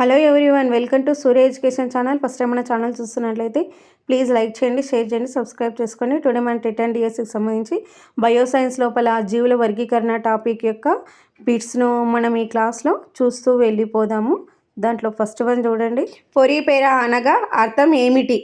Hello one welcome to Surya education channel. First time మన channel చూస్తున్నట్లయితే please like చేయండి share చేయండి subscribe చేసుకోండి. టుడే మన టెట్ అండ్ డిఎస్సికి సంబంధించి బయోసైన్స్ లోపల జీవుల వర్గీకరణ టాపిక్ యొక్క బిట్స్ను మనం ఈ క్లాస్లో చూస్తూ వెళ్ళిపోదాము. దాంట్లో ఫస్ట్ వన్ చూడండి. పొరిపేర అనగా అర్థం ఏమిటి?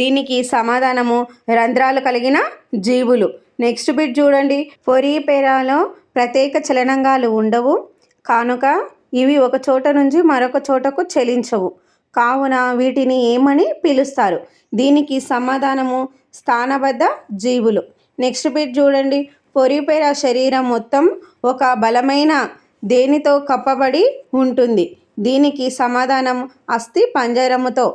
దీనికి సమాధానము రంధ్రాలు కలిగిన జీవులు. నెక్స్ట్ బిట్ చూడండి. పొరిపేరాలో ప్రత్యేక చలనంగాలు ఉండవు. కానుక ఇవి ఒక చోట నుంచి మరొక చోటకు చెలించవు. కావున వీటిని ఏమని పిలుస్తారు? దీనికి సమాధానము స్థానబద్ధ జీవులు. నెక్స్ట్ బిట్ చూడండి. పొరిపేర శరీరం మొత్తం ఒక బలమైన దేనితో కప్పబడి ఉంటుంది? దీనికి సమాధానం అస్థి పంజరముతో.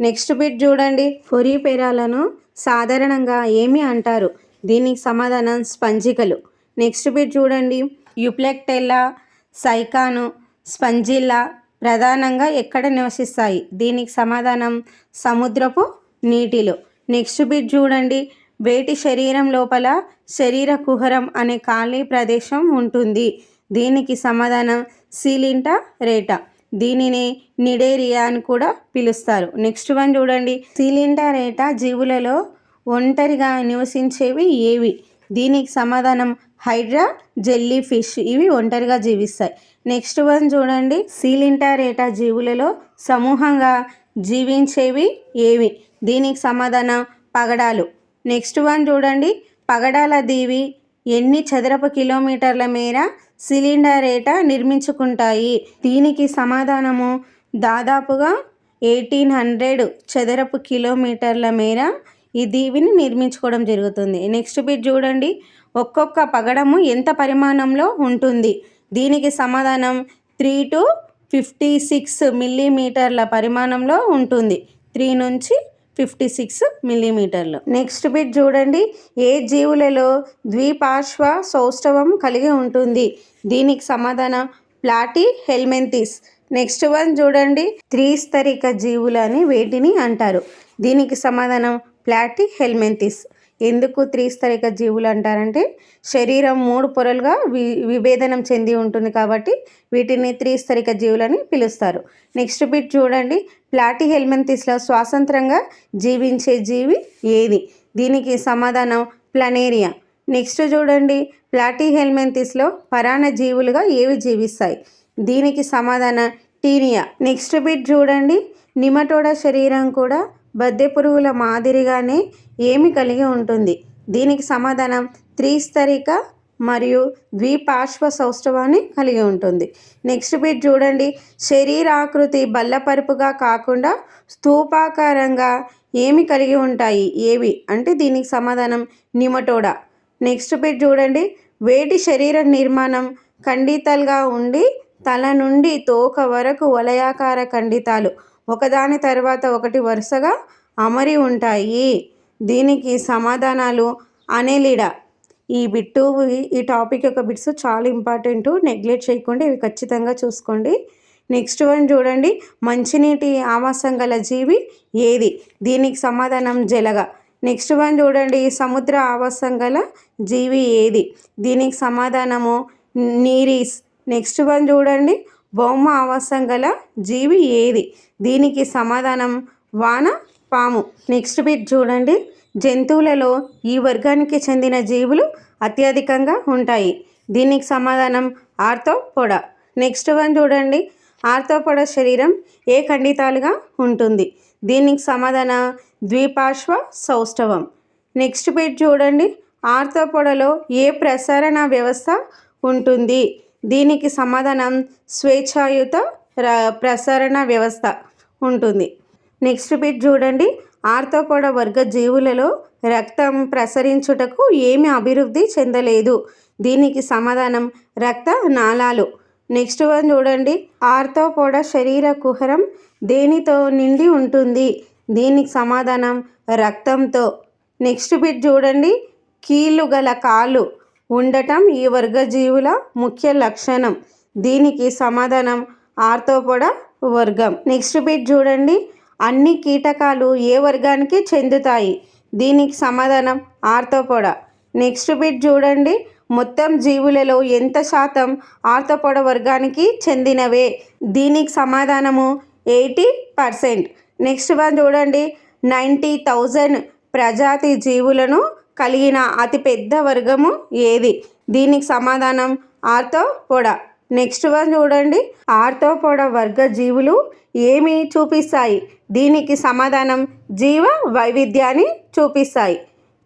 నెక్స్ట్ బిట్ చూడండి. పొరిపేరాలను సాధారణంగా ఏమి అంటారు? దీనికి సమాధానం స్పంజికలు. నెక్స్ట్ బిట్ చూడండి. యుప్లెక్టెల్లా సైకాను స్పంజిల్లా ప్రధానంగా ఎక్కడ నివసిస్తాయి? దీనికి సమాధానం సముద్రపు నీటిలో. నెక్స్ట్ బిట్ చూడండి. వేటి శరీరం లోపల శరీర కుహరం అనే ఖాళీ ప్రదేశం ఉంటుంది. దీనికి సమాధానం సీలింటా రేటా. దీనిని నిడేరియా అని కూడా పిలుస్తారు. నెక్స్ట్ వన్ చూడండి. సీలింటా రేటా జీవులలో ఒంటరిగా నివసించేవి ఏవి? దీనికి సమాధానం హైడ్రా జెల్లీ ఫిష్ ఇవి ఒంటరిగా జీవిస్తాయి. నెక్స్ట్ వన్ చూడండి. సీలింటారేటా జీవులలో సమూహంగా జీవించేవి ఏవి? దీనికి సమాధానం పగడాలు. నెక్స్ట్ వన్ చూడండి. పగడాల దీవి ఎన్ని చదరపు కిలోమీటర్ల మేర సిలిండరేటా నిర్మించుకుంటాయి? దీనికి సమాధానము దాదాపుగా ఎయిటీన్ హండ్రెడ్ చదరపు కిలోమీటర్ల మేర ఈ దీవిని నిర్మించుకోవడం జరుగుతుంది. నెక్స్ట్ బిట్ చూడండి. ఒక్కొక్క పగడము ఎంత పరిమాణంలో ఉంటుంది? దీనికి సమాధానం త్రీ టు ఫిఫ్టీ సిక్స్ మిల్లీమీటర్ల పరిమాణంలో ఉంటుంది. త్రీ నుంచి ఫిఫ్టీ సిక్స్ మిల్లీమీటర్లు. నెక్స్ట్ బిట్ చూడండి. ఏ జీవులలో ద్విపార్శ్వ సౌష్ఠవం కలిగి ఉంటుంది? దీనికి సమాధానం ప్లాటి హెల్మెంతిస్. నెక్స్ట్ వన్ చూడండి. త్రిస్తరిక జీవులు అని వేటిని అంటారు. దీనికి సమాధానం ప్లాటి హెల్మెంతిస్. ఎందుకు త్రిస్తరిక జీవులు అంటారంటే శరీరం మూడు పొరలుగా వి విభేదనం చెంది ఉంటుంది కాబట్టి వీటిని త్రిస్తరిక జీవులని పిలుస్తారు. నెక్స్ట్ బిట్ చూడండి. ప్లాటి హెల్మెంతిస్లో స్వాతంత్రంగా జీవించే జీవి ఏది? దీనికి సమాధానం ప్లనేరియా. నెక్స్ట్ చూడండి. ప్లాటి హెల్మెంతిస్లో పరాణ జీవులుగా ఏవి జీవిస్తాయి? దీనికి సమాధానం టీనియా. నెక్స్ట్ బిట్ చూడండి. నిమటోడ శరీరం కూడా బద్దె పురుగుల మాదిరిగానే ఏమి కలిగి ఉంటుంది? దీనికి సమాధానం త్రిస్తరిక మరియు ద్విపార్శ్వ సౌష్ఠవాన్ని కలిగి ఉంటుంది. నెక్స్ట్ బిట్ చూడండి. శరీరాకృతి బల్లపరుపుగా కాకుండా స్థూపాకారంగా ఏమి కలిగి ఉంటాయి? ఏవి? అంటే దీనికి సమాధానం నిమటోడా. నెక్స్ట్ బిట్ చూడండి. వేటి శరీర నిర్మాణం ఖండితలుగా ఉండి తల నుండి తోక వరకు వలయాకార ఖండితాలు. ఒకదాని తర్వాత ఒకటి వరుసగా అమరి ఉంటాయి. దీనికి సమాధానాలు అనేలిడా. ఈ బిట్టు ఈ టాపిక్ యొక్క బిట్స్ చాలా ఇంపార్టెంట్. నెగ్లెక్ట్ చేయకుండా ఇవి ఖచ్చితంగా చూసుకోండి. నెక్స్ట్ వన్ చూడండి. మంచినీటి ఆవాసం గల జీవి ఏది? దీనికి సమాధానం జలగ. నెక్స్ట్ వన్ చూడండి. సముద్ర ఆవాసం గల జీవి ఏది? దీనికి సమాధానము నీరీస్. నెక్స్ట్ వన్ చూడండి. భౌమ ఆవాసం గల జీవి ఏది? దీనికి సమాధానం వాన పాము. నెక్స్ట్ బిట్ చూడండి. జంతువులలో ఈ వర్గానికి చెందిన జీవులు అత్యధికంగా ఉంటాయి. దీనికి సమాధానం ఆర్థోపొడ. నెక్స్ట్ వన్ చూడండి. ఆర్థోపొడ శరీరం ఏ ఖండితాలుగా ఉంటుంది? దీనికి సమాధాన ద్విపార్శ్వ సౌష్ఠవం నెక్స్ట్ బిట్ చూడండి. ఆర్థోపొడలో ఏ ప్రసరణ వ్యవస్థ ఉంటుంది? దీనికి సమాధానం స్వేచ్ఛాయుత ప్రసరణ వ్యవస్థ ఉంటుంది. నెక్స్ట్ బిట్ చూడండి. ఆర్థోపోడ వర్గ జీవులలో రక్తం ప్రసరించుటకు ఏమి అభివృద్ధి చెందలేదు. దీనికి సమాధానం రక్త నాళాలు. నెక్స్ట్ వన్ చూడండి. ఆర్థోపోడ శరీర కుహరం దేనితో నిండి ఉంటుంది? దీనికి సమాధానం రక్తంతో. నెక్స్ట్ బిట్ చూడండి. కీళ్ళు గల కాళ్ళు ఉండటం ఈ వర్గజీవుల ముఖ్య లక్షణం. దీనికి సమాధానం ఆర్థోపొడ వర్గం. నెక్స్ట్ బిట్ చూడండి. అన్ని కీటకాలు ఏ వర్గానికి చెందుతాయి? దీనికి సమాధానం ఆర్థోపొడ నెక్స్ట్ బిట్ చూడండి. మొత్తం జీవులలో ఎంత శాతం ఆర్థపొడ వర్గానికి చెందినవే? దీనికి సమాధానము ఎయిటీ పర్సెంట్. నెక్స్ట్ వన్ చూడండి. నైంటీ థౌజండ్ ప్రజాతి జీవులను కలిగిన అతిపెద్ద వర్గము ఏది? దీనికి సమాధానం ఆర్థోపోడా నెక్స్ట్ వన్ చూడండి. ఆర్థోపోడా వర్గ జీవులు ఏమి చూపిస్తాయి? దీనికి సమాధానం జీవ వైవిధ్యాన్ని చూపిస్తాయి.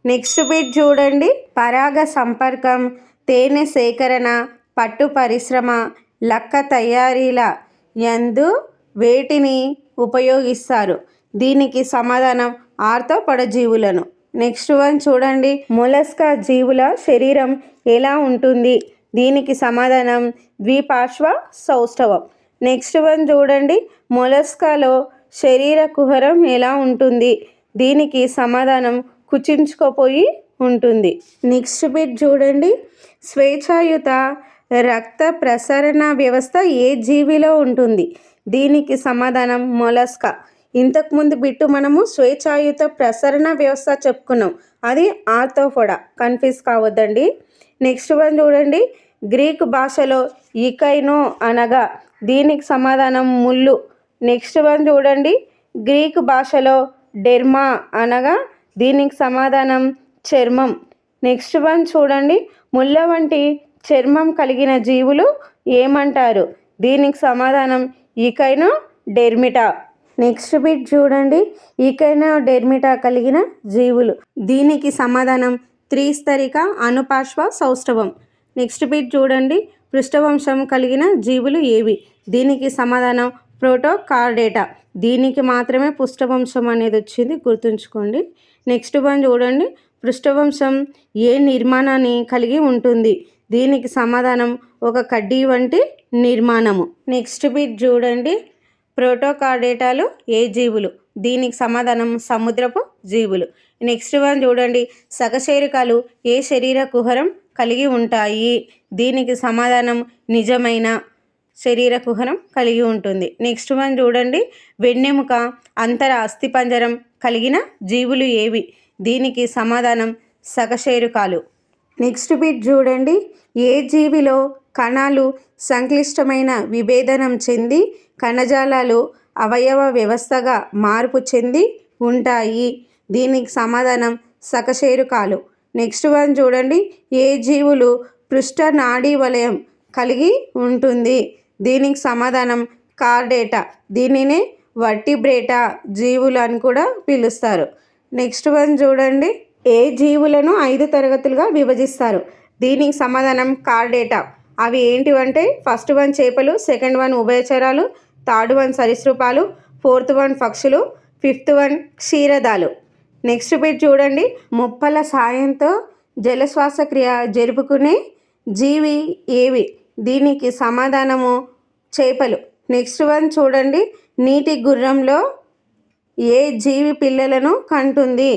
నెక్స్ట్ బిట్ చూడండి. పరాగ సంపర్కం తేనె సేకరణ పట్టు పరిశ్రమ లక్క తయారీల యందు వేటిని ఉపయోగిస్తారు? దీనికి సమాధానం ఆర్థోపడ జీవులను. నెక్స్ట్ వన్ చూడండి. మొలస్కా జీవుల శరీరం ఎలా ఉంటుంది? దీనికి సమాధానం ద్విపార్శ్వ సౌష్ఠవం నెక్స్ట్ వన్ చూడండి. మొలస్కాలో శరీర కుహరం ఎలా ఉంటుంది? దీనికి సమాధానం కుచించుకోపోయి ఉంటుంది. నెక్స్ట్ బిట్ చూడండి. స్వేచ్ఛాయుత రక్త ప్రసరణ వ్యవస్థ ఏ జీవిలో ఉంటుంది? దీనికి సమాధానం మొలస్కా. ఇంతకుముందు బిట్టు మనము స్వేచ్ఛాయుత ప్రసరణ వ్యవస్థ చెప్పుకున్నాం. అది ఆర్థోఫోడా కన్ఫ్యూజ్ కావద్దండి. నెక్స్ట్ వన్ చూడండి. గ్రీక్ భాషలో ఈకైనో అనగా దీనికి సమాధానం ముళ్ళు నెక్స్ట్ వన్ చూడండి. గ్రీక్ భాషలో డెర్మా అనగా దీనికి సమాధానం చర్మం. నెక్స్ట్ వన్ చూడండి. ముళ్ళ వంటి చర్మం కలిగిన జీవులు ఏమంటారు? దీనికి సమాధానం ఈకైనో డెర్మిటా. నెక్స్ట్ బిట్ చూడండి. ఈకైనా డెర్మిటా కలిగిన జీవులు. దీనికి సమాధానం త్రిస్తరిక అనుపాశ్వ సౌష్ఠవం నెక్స్ట్ బిట్ చూడండి. పృష్ఠవంశం కలిగిన జీవులు ఏవి? దీనికి సమాధానం ప్రోటోకార్డేటా. దీనికి మాత్రమే పుష్ఠవంశం అనేది వచ్చింది గుర్తుంచుకోండి. నెక్స్ట్ వన్ చూడండి. పృష్ఠవంశం ఏ నిర్మాణాన్ని కలిగి ఉంటుంది? దీనికి సమాధానం ఒక కడ్డీ వంటి నిర్మాణము. నెక్స్ట్ బిట్ చూడండి. ప్రోటోకార్డేటాలు ఏ జీవులు? దీనికి సమాధానం సముద్రపు జీవులు. నెక్స్ట్ వన్ చూడండి. సకశేరికాలు ఏ శరీర కుహరం కలిగి ఉంటాయి? దీనికి సమాధానం నిజమైన శరీర కుహరం కలిగి ఉంటుంది. నెక్స్ట్ వన్ చూడండి. వెన్నెముక అంతర అస్థిపంజరం కలిగిన జీవులు ఏవి? దీనికి సమాధానం సకశేరుకాలు. నెక్స్ట్ బిట్ చూడండి. ఏ జీవిలో కణాలు సంక్లిష్టమైన విభేదనం చెంది కణజాలాలు అవయవ వ్యవస్థగా మార్పు చెంది ఉంటాయి. దీనికి సమాధానం సకశేరుకాలు నెక్స్ట్ వన్ చూడండి. ఏ జీవులు పృష్ఠ నాడీ వలయం కలిగి ఉంటుంది? దీనికి సమాధానం కార్డేటా. దీనినే వర్టిబ్రేటా జీవులు అని కూడా పిలుస్తారు. నెక్స్ట్ వన్ చూడండి. ఏ జీవులను ఐదు తరగతులుగా విభజిస్తారు? దీనికి సమాధానం కార్డేటా. అవి ఏంటివంటే ఫస్ట్ వన్ చేపలు సెకండ్ వన్ ఉభయచరాలు థర్డ్ వన్ సరీసృపాలు ఫోర్త్ వన్ పక్షులు ఫిఫ్త్ వన్ క్షీరదాలు. నెక్స్ట్ బిట్ చూడండి. ముప్పల సాయంతో జలశ్వాసక్రియ జరుపుకునే జీవి ఏవి? దీనికి సమాధానము చేపలు. నెక్స్ట్ వన్ చూడండి. నీటి గుర్రంలో ఏ జీవి పిల్లలను కంటుంది?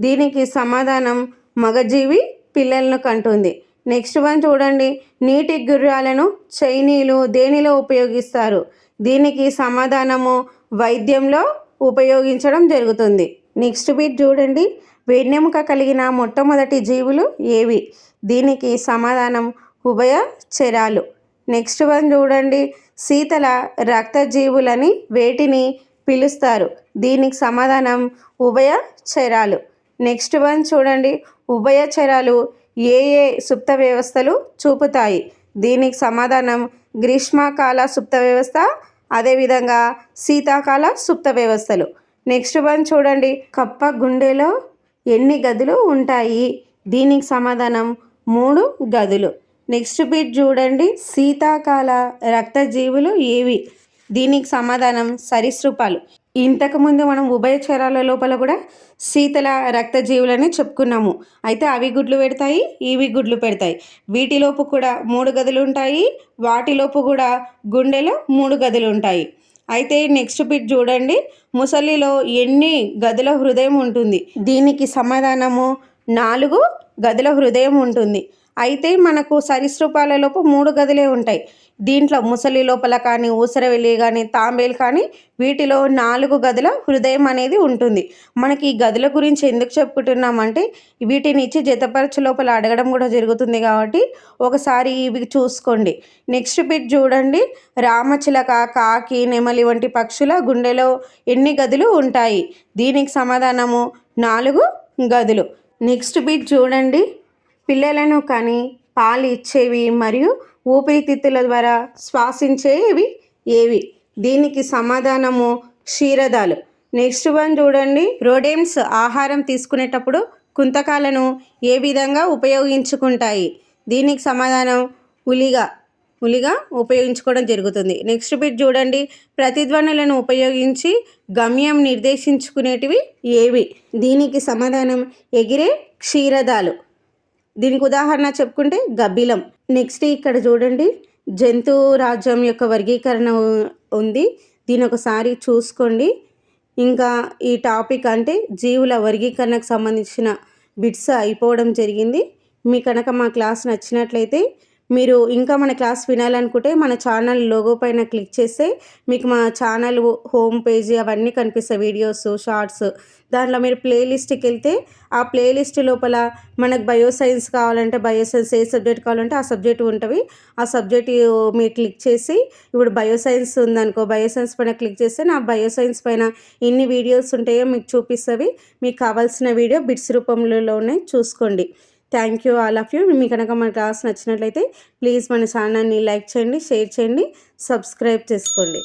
దీనికి సమాధానం మగజీవి పిల్లలను కంటుంది. నెక్స్ట్ వన్ చూడండి. నీటి గుర్రాలను చైనీలు దేనిలో ఉపయోగిస్తారు? దీనికి సమాధానము వైద్యంలో ఉపయోగించడం జరుగుతుంది. నెక్స్ట్ బిట్ చూడండి. వెన్నెముక కలిగిన మొట్టమొదటి జీవులు ఏవి? దీనికి సమాధానం ఉభయ చరాలు. నెక్స్ట్ వన్ చూడండి. శీతల రక్తజీవులని వేటిని పిలుస్తారు? దీనికి సమాధానం ఉభయ చరాలు. నెక్స్ట్ వన్ చూడండి. ఉభయ చరాలు ఏ ఏ సుప్త వ్యవస్థలు చూపుతాయి? దీనికి సమాధానం గ్రీష్మకాల సుప్త వ్యవస్థ అదేవిధంగా శీతాకాల సుప్త వ్యవస్థలు. నెక్స్ట్ వన్ చూడండి. కప్ప గుండెలో ఎన్ని గదులు ఉంటాయి? దీనికి సమాధానం మూడు గదులు. నెక్స్ట్ బిట్ చూడండి. శీతాకాల రక్తజీవులు ఏవి? దీనికి సమాధానం సరీసృపాలు. ఇంతకుముందు మనం ఉభయచరాల లోపల కూడా శీతల రక్తజీవులని చెప్పుకున్నాము. అయితే అవి గుడ్లు పెడతాయి ఇవి గుడ్లు పెడతాయి. వీటిలోపు కూడా మూడు గదులు ఉంటాయి వాటిలోపు కూడా గుండెలో మూడు గదులు ఉంటాయి. అయితే నెక్స్ట్ బిట్ చూడండి. ముసలిలో ఎన్ని గదుల హృదయం ఉంటుంది? దీనికి సమాధానము నాలుగు గదుల హృదయం ఉంటుంది. అయితే మనకు సరీసృపాలలోపు మూడు గదులే ఉంటాయి. దీంట్లో ముసలి లోపల కానీ ఊసరవెల్లి కానీ తాంబేలు కానీ వీటిలో నాలుగు గదుల హృదయం అనేది ఉంటుంది. మనకి ఈ గదుల గురించి ఎందుకు చెప్పుకుంటున్నామంటే వీటిని ఇచ్చి జతపరచు లోపల అడగడం కూడా జరుగుతుంది కాబట్టి ఒకసారి ఇవి చూసుకోండి. నెక్స్ట్ బిట్ చూడండి. రామచిలక కాకి నెమలి వంటి పక్షుల గుండెలో ఎన్ని గదులు ఉంటాయి? దీనికి సమాధానము నాలుగు గదులు. నెక్స్ట్ బిట్ చూడండి. పిల్లలను కానీ పాలు ఇచ్చేవి మరియు ఊపిరితిత్తుల ద్వారా శ్వాసించేవి ఏవి? దీనికి సమాధానము క్షీరదాలు. నెక్స్ట్ వన్ చూడండి. రోడెమ్స్ ఆహారం తీసుకునేటప్పుడు కుంతకాలను ఏ విధంగా ఉపయోగించుకుంటాయి? దీనికి సమాధానం ఉలిగా. ఉలిగా ఉపయోగించుకోవడం జరుగుతుంది. నెక్స్ట్ బిట్ చూడండి. ప్రతిధ్వనులను ఉపయోగించి గమ్యం నిర్దేశించుకునేటివి ఏవి? దీనికి సమాధానం ఎగిరే క్షీరదాలు. దీనికి ఉదాహరణ చెప్పుకుంటే గబ్బిలం నెక్స్ట్ ఇక్కడ చూడండి జంతు రాజ్యం యొక్క వర్గీకరణ ఉంది. దీని ఒకసారి చూసుకోండి. ఇంకా ఈ టాపిక్ అంటే జీవుల వర్గీకరణకు సంబంధించిన బిట్స్ అయిపోవడం జరిగింది. మీ కనుక మా క్లాస్ నచ్చినట్లయితే మీరు ఇంకా మన క్లాస్ వినాలనుకుంటే మన ఛానల్ లోగో పైన క్లిక్ చేస్తే మీకు మా ఛానల్ హోమ్ పేజీ అవన్నీ కనిపిస్తాయి వీడియోస్ షార్ట్స్. దాంట్లో మీరు ప్లేలిస్ట్కి వెళ్తే ఆ ప్లేలిస్ట్ లోపల మనకు బయో సైన్స్ కావాలంటే బయో సైన్స్ ఏ సబ్జెక్ట్ కావాలంటే ఆ సబ్జెక్ట్ ఉంటుంది ఆ సబ్జెక్ట్ మీరు క్లిక్ చేసి ఇప్పుడు బయో సైన్స్ ఉందనుకో బయో సైన్స్ పైన క్లిక్ చేస్తే నా బయో సైన్స్ పైన ఎన్ని వీడియోస్ ఉంటాయో మీకు చూపిస్తుంది మీకు కావాల్సిన వీడియో బిట్స్ రూపంలోనే చూసుకోండి. Thank you all of you మీకు కనుక మన క్లాస్ నచ్చినట్లయితే ప్లీజ్ మన ఛానల్ని లైక్ చేయండి షేర్ చేయండి సబ్స్క్రైబ్ చేసుకోండి.